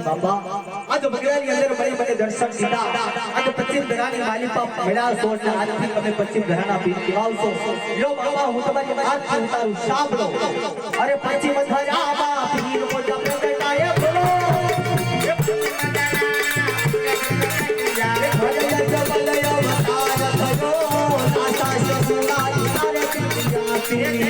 बाबा, आज बगैर के अंदर बड़े बड़े दर्शक सीधा। आज पश्चिम घराने वाली पाप मेरा सोचना आज भी कभी पश्चिम घराना भी किवाओ सो लो बाबा, हूँ तुम्हारी आज उतारू शाप लो। अरे पश्चिम घराना पीर को जब लगाए बोलो। Yeah.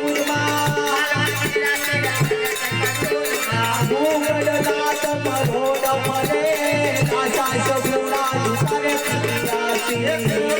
Yeah.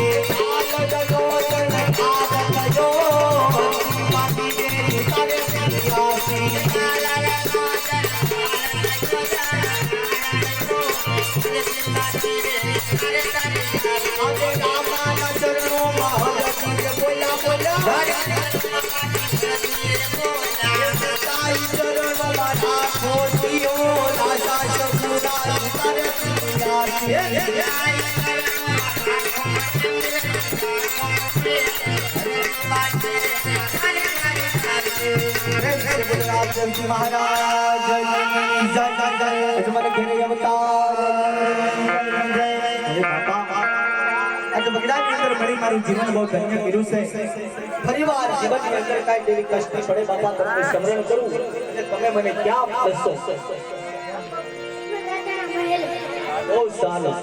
Bye. महाराज जय બગડાની અંદર મળી મારું જીવન બહુ ધન્ય કર્યું છે. ફરીવાર જીવનની અંદર કાંઈ જેવી કષ્ટ પડે બાપા તમને સ્મરણ કરું અને તમે મને ક્યાં આપશો? બહુ સારું.